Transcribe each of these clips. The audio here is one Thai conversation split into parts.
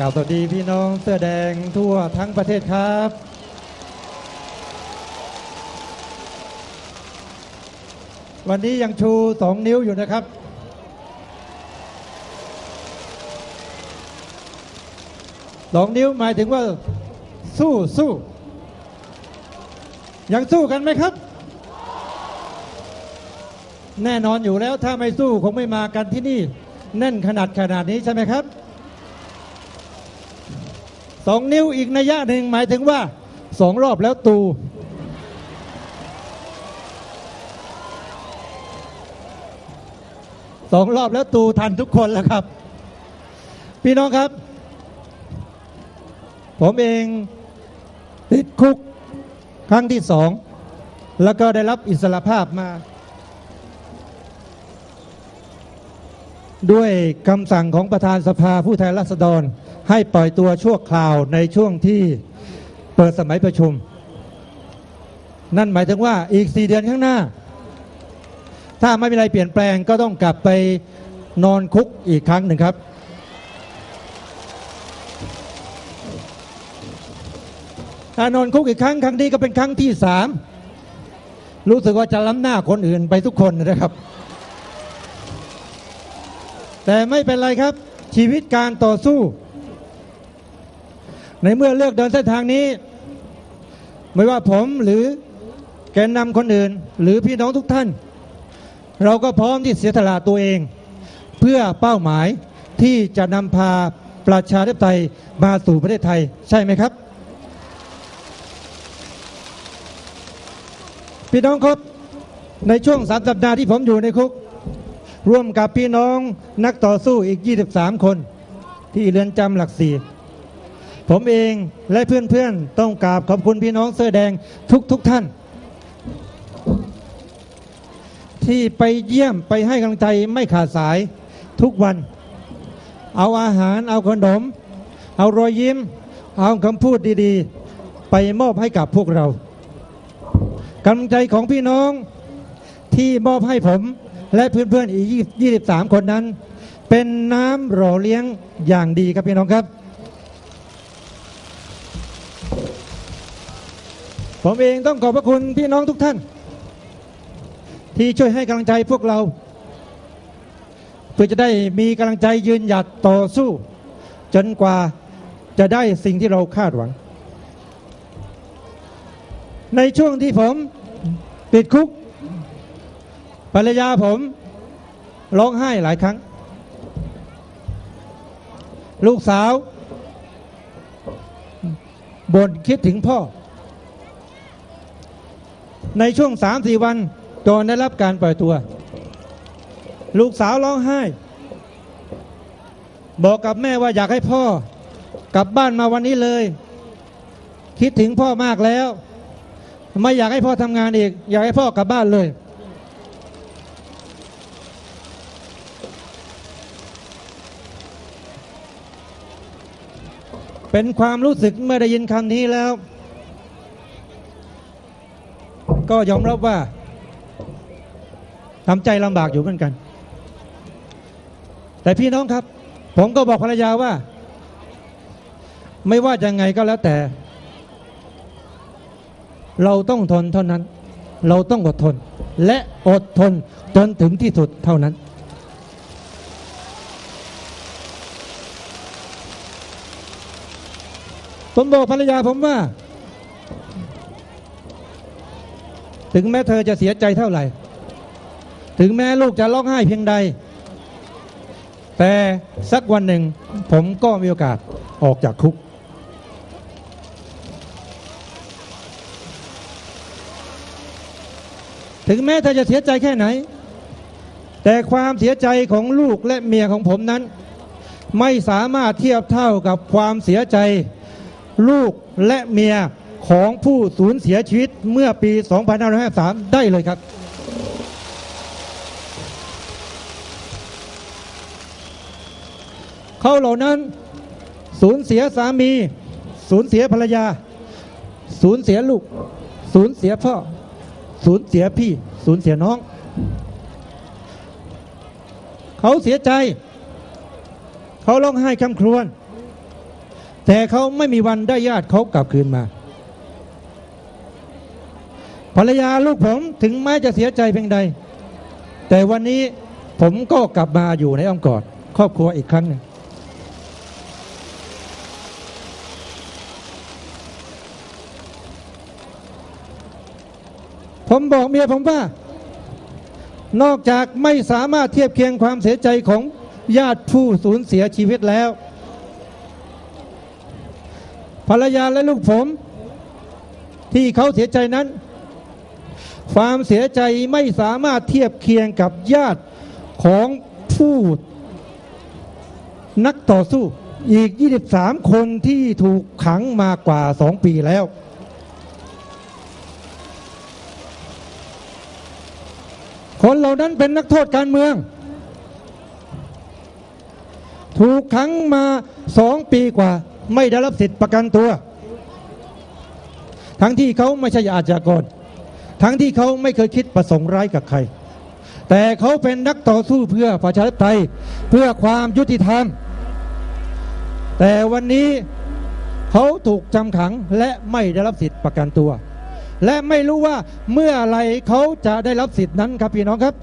กล่าวสวัสดีพี่น้องเสื้อแดงทั่วทั้งประเทศครับ วันนี้ยังชูสองนิ้วอยู่นะครับ สองนิ้วหมายถึงว่าสู้สู้ ยังสู้กันไหมครับ แน่นอนอยู่แล้วถ้าไม่สู้คงไม่มากันที่นี่ แน่นขนาดขนาดนี้ใช่ไหมครับ สองนิ้วอีกนัยยะหนึ่งหมายถึงว่าสองรอบแล้วตู สองรอบแล้วตูทันทุกคนแล้วครับ พี่น้องครับ ผมเองติดคุกครั้งที่สอง แล้วก็ได้รับอิสรภาพมา ด้วยคำสั่งของประธานสภาผู้แทนราษฎร ให้ปล่อยตัวชั่วคราวในช่วงที่เปิดสมัยประชุม นั่นหมายถึงว่าอีก 4 เดือนข้างหน้า ถ้าไม่มีอะไรเปลี่ยนแปลงก็ต้องกลับไปนอนคุกอีกครั้งหนึ่งครับ ถ้านอนคุกอีกครั้งครั้งนี้ก็เป็นครั้งที่สามรู้สึกว่าจะล้ำหน้าคนอื่นไปทุกคนนะครับ แต่ไม่เป็นไรครับ ชีวิตการต่อสู้ ในเมื่อเลือกเดินเส้นทางนี้ ไม่ว่าผมหรือแกนนำคนอื่น หรือพี่น้องทุกท่าน เราก็พร้อมที่เสียสละตัวเอง เพื่อเป้าหมายที่จะนำพาประชาธิปไตยมาสู่ประเทศไทยใช่ไหมครับ พี่น้องครับในช่วงสามสัปดาห์ที่ผมอยู่ในคุก ร่วมกับพี่น้องนักต่อสู้อีก 23 คน ที่เรือนจำหลักสี่ผมเองและเพื่อนๆต้องกราบขอบคุณพี่น้องเสื้อแดงทุกๆทท่าน ที่ไปเยี่ยมไปให้กำลังใจไม่ขาดสายทุกวัน เอาอาหารเอาขนม เอารอยยิ้ม เอาคำพูดดีๆ ไปมอบให้กับพวกเรากำลังใจของพี่น้องที่มอบให้ผม และเพื่อนๆอีก23 คนนั้น เป็นน้ำหล่อเลี้ยงอย่างดีครับพี่น้องครับ ผมเองต้องขอบพระคุณพี่น้องทุกท่าน ที่ช่วยให้กำลังใจพวกเรา เพื่อจะได้มีกำลังใจยืนหยัดต่อสู้ จนกว่าจะได้สิ่งที่เราคาดหวัง ในช่วงที่ผมติดคุก ภรรยาผมร้องไห้หลายครั้ง ลูกสาวบ่นคิดถึงพ่อ ในช่วงสามสี่วันก่อนได้รับการปล่อยตัว ลูกสาวร้องไห้ บอกกับแม่ว่าอยากให้พ่อ กลับบ้านมาวันนี้เลย คิดถึงพ่อมากแล้ว ไม่อยากให้พ่อทำงานอีก อยากให้พ่อกลับบ้านเลย เป็นความรู้สึกเมื่อได้ยินคำนี้แล้ว ก็ยอมรับว่าทำใจลำบากอยู่เหมือนกัน แต่พี่น้องครับ ผมก็บอกภรรยาว่า ไม่ว่าจะไงก็แล้วแต่ เราต้องทนเท่านั้น เราต้องอดทน และอดทนจนถึงที่สุดเท่านั้น ผมบอกภรรยาผมว่า ถึงแม้เธอจะเสียใจเท่าไหร่ ถึงแม้ลูกจะร้องไห้เพียงใด แต่สักวันหนึ่ง ผมก็มีโอกาสออกจากคุก ถึงแม้เธอจะเสียใจแค่ไหน แต่ความเสียใจของลูกและเมียของผมนั้น ไม่สามารถเทียบเท่ากับความเสียใจ ลูกและเมียของผู้สูญเสียชีวิตเมื่อปี 2553 ได้เลยครับ เขาเหล่านั้นสูญเสียสามี สูญเสียภรรยา สูญเสียลูก สูญเสียพ่อ สูญเสียพี่ สูญเสียน้อง เขาเสียใจ เขาร้องไห้คำครวญ แต่เขาไม่มีวันได้ญาติเขากลับคืนมา ภรรยาลูกผมถึงแม้จะเสียใจเพียงใด แต่วันนี้ผมก็กลับมาอยู่ในอ้อมกอดครอบครัวอีกครั้งหนึ่งผมบอกเมียผมว่า นอกจากไม่สามารถเทียบเคียงความเสียใจของญาติผู้สูญเสียชีวิตแล้ว ภรรยาและลูกผม ที่เขาเสียใจนั้น ความเสียใจไม่สามารถเทียบเคียงกับญาติของผู้นักต่อสู้อีก 23 คนที่ถูกขังมากว่า 2 ปีแล้ว คนเหล่านั้นเป็นนักโทษการเมือง ถูกขังมาสองปีกว่า ไม่ได้รับสิทธิประกันตัว ทั้งที่เขาไม่ใช่อาชญากร ทั้งที่เขาไม่เคยคิดประสงค์ร้ายกับใคร แต่เขาเป็นนักต่อสู้เพื่อประชาธิปไตยเพื่อความยุติธรรม แต่วันนี้เขาถูกจำขังและไม่ได้รับสิทธิประกันตัว และไม่รู้ว่าเมื่อไรเขาจะได้รับสิทธินั้นครับพี่น้องครับ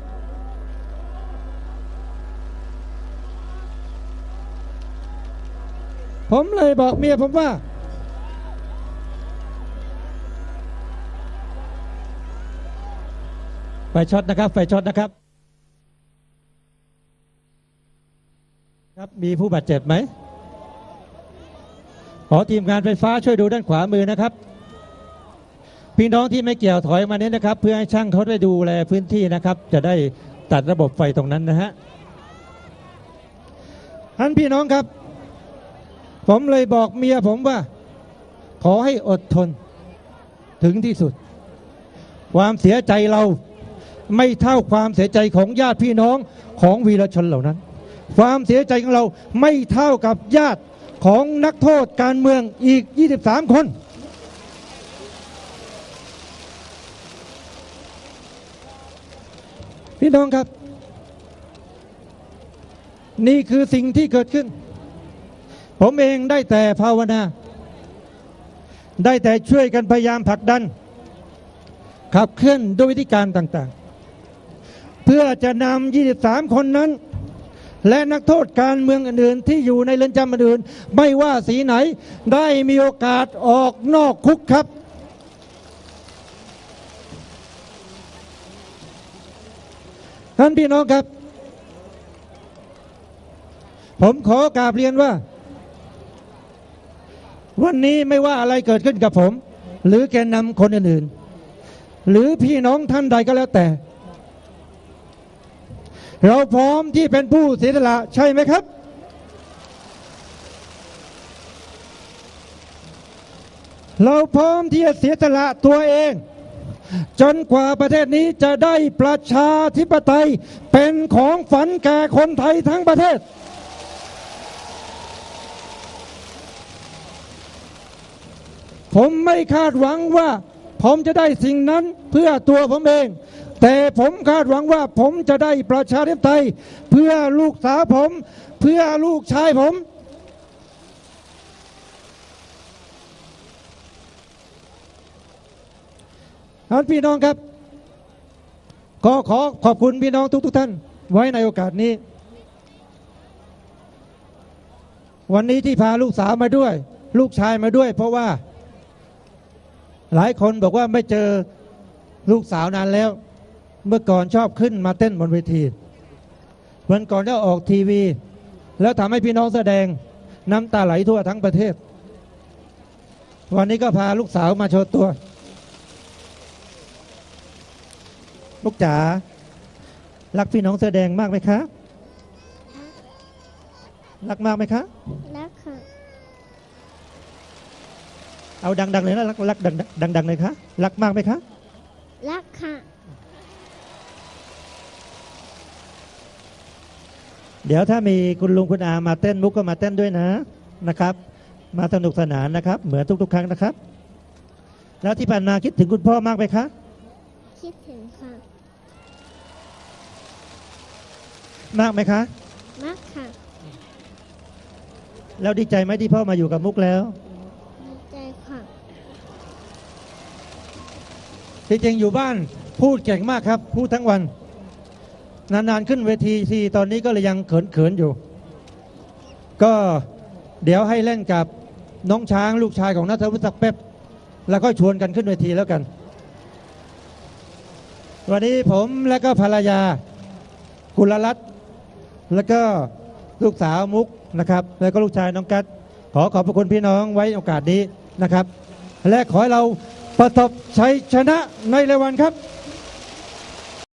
ผมเลยบอกเมียผมว่า ไฟช็อตนะครับ ไฟช็อตนะครับ ครับมีผู้บาดเจ็บไหม ขอทีมงานไฟฟ้าช่วยดูด้านขวามือนะครับ พี่น้องที่ไม่เกี่ยวถอยมาเนี้นะครับ เพื่อให้ช่างเขาได้ดูแลพื้นที่นะครับ จะได้ตัดระบบไฟตรงนั้นนะฮะท่านพี่น้องครับ ผมเลยบอกเมียผมว่า ขอให้อดทนถึงที่สุด ความเสียใจเราไม่เท่าความเสียใจของญาติพี่น้องของวีรชนเหล่านั้น ความเสียใจของเราไม่เท่ากับญาติของนักโทษการเมืองอีก 23 คน พี่น้องครับ นี่คือสิ่งที่เกิดขึ้น ผมเองได้แต่ภาวนา ได้แต่ช่วยกันพยายามผลักดัน ขับเคลื่อนด้วยวิธีการต่างๆ เพื่อจะนำ 23 คนนั้น และนักโทษการเมืองอื่นๆที่อยู่ในเรือนจำอื่น ไม่ว่าสีไหนได้มีโอกาสออกนอกคุกครับท่านพี่น้องครับ ผมขอกราบเรียนว่า วันนี้ไม่ว่าอะไรเกิดขึ้นกับผม หรือแกนนำคนอื่นๆ หรือพี่น้องท่านใดก็แล้วแต่ เราพร้อมที่เป็นผู้เสียสละใช่ไหมครับ เราพร้อมที่จะเสียสละตัวเอง จนกว่าประเทศนี้จะได้ประชาธิปไตยเป็นของฝันแก่คนไทยทั้งประเทศ ผมไม่คาดหวังว่า ผมจะได้สิ่งนั้นเพื่อตัวผมเอง แต่ผมคาดหวังว่าผมจะได้ประชาธิปไตย เพื่อลูกสาวผม เพื่อลูกชายผมท่านพี่น้องครับ ก็ขอขอบคุณพี่น้องทุกทท่าน ไว้ในโอกาสนี้ วันนี้ที่พาลูกสาวมาด้วย ลูกชายมาด้วย เพราะว่า หลายคนบอกว่าไม่เจอลูกสาวนานแล้ว เมื่อก่อนชอบขึ้นมาเต้นบนเวทีวันก่อนก็ออกทีวี แล้วทำให้พี่น้องแสดงน้ำตาไหลทั่วทั้งประเทศ วันนี้ก็พาลูกสาวมาโชว์ตัว ลูกจ๋ารักพี่น้องแสดงมากไหมคะ รักมากไหมคะ รักค่ะ เอาดังๆเลยนะรักรักดังดังๆเลยคะรักมากไหมคะรักค่ะ เดี๋ยวถ้ามีคุณลุงคุณอามาเต้นมุกก็มาเต้นด้วยนะนะครับ มาสนุกสนานนะครับ เหมือนทุก ๆ ครั้งนะครับ แล้วที่ผ่านมาคิดถึงคุณพ่อมากไหมคะคิดถึงค่ะมากไหมคะมากค่ะ แล้วดีใจไหมที่พ่อมาอยู่กับมุกแล้ว ดีใจค่ะ ที่จริงอยู่บ้านพูดเก่งมากครับ พูดทั้งวัน นานๆขึ้นเวทีทีตอนนี้ก็เลยยังเขินๆอยู่ ก็เดี๋ยวให้เล่นกับน้องช้างลูกชายของนัทวุฒิศักดิ์เป๊บแล้วก็ชวนกันขึ้นเวทีแล้วกัน วันนี้ผมและก็ภรรยากุลรัตน์แล้วก็ลูกสาวมุกนะครับ แล้วก็ลูกชายน้องกัดขอขอบพระคุณพี่น้องไว้โอกาสนี้นะครับ และขอให้เรา ประสบชัยชนะในเร็ววันครับ